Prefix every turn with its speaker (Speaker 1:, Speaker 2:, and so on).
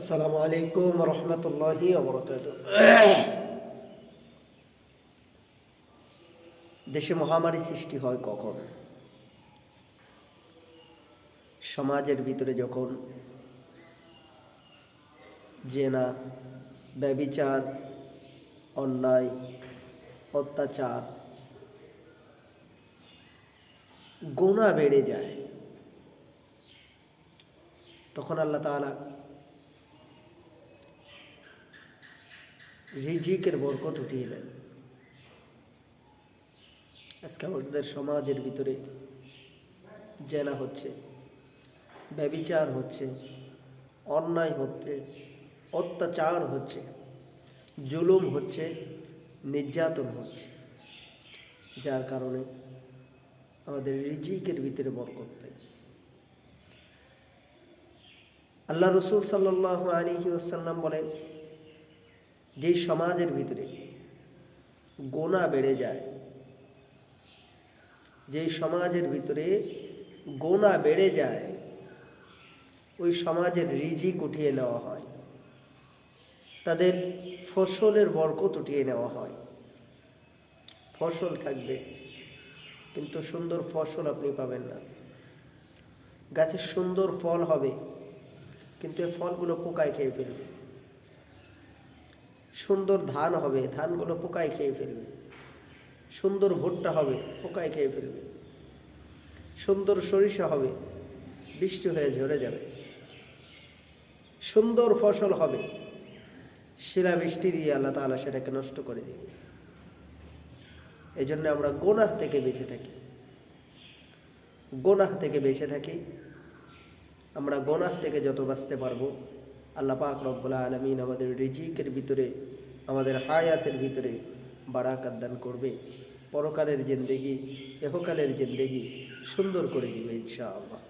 Speaker 1: আসসালামু আলাইকুম রহমতুল্লাহি দেশে মহামারী সৃষ্টি হয় কখন? সমাজের ভিতরে যখন জেনা, ব্যবিচার, অন্যায়, অত্যাচার গোনা বেড়ে যায়, তখন আল্লাহ তাআলা রিজিকের বরকত উঠিয়ে নেন আজকে আমাদের সমাজের ভিতরে জেনা হচ্ছে, ব্যবিচার হচ্ছে, অন্যায় হচ্ছে, অত্যাচার হচ্ছে, জুলুম হচ্ছে, নির্যাতন হচ্ছে। যার কারণে আমাদের রিজিকের ভিতরে বরকত নেই আল্লাহ রসুল সাল্লাহ আলী ওসাল্লাম বলেন যেই সমাজের ভিতরে গোনা বেড়ে যায় যেই সমাজের ভিতরে গোনা বেড়ে যায়, ওই সমাজের রিজিক উঠিয়ে নেওয়া হয়। তাদের ফসলের বরকত উঠিয়ে নেওয়া হয়। ফসল থাকবে, কিন্তু সুন্দর ফসল আপনি পাবেন না। গাছের সুন্দর ফল হবে, কিন্তু এই ফলগুলো পোকায় খেয়ে ফেলবে। সুন্দর ধান হবে, ধানগুলো পোকায় খেয়ে ফেলবে। সুন্দর ভুট্টা হবে, পোকায় খেয়ে ফেলবে। সুন্দর সরিষা হবে, বৃষ্টি হয়ে ঝরে যাবে। সুন্দর ফসল হবে, শিলা বৃষ্টি দিয়ে আল্লাহ তাআলা সেটাকে নষ্ট করে দিবে। এই জন্য আমরা গোনাহ থেকে বেঁচে থাকি। গোনাহ থেকে বেঁচে থাকি। আমরা গোনাহ থেকে যত বাঁচতে পারব আল্লাহ পাক রব্বুল আলমিন আমাদের রিজিকের ভিতরে, আমাদের হায়াতের ভিতরে বারাকাত দান করবে। পরকালের জিন্দেগি, এহকালের জিন্দেগি সুন্দর করে দিবে ইনশাআল্লাহ।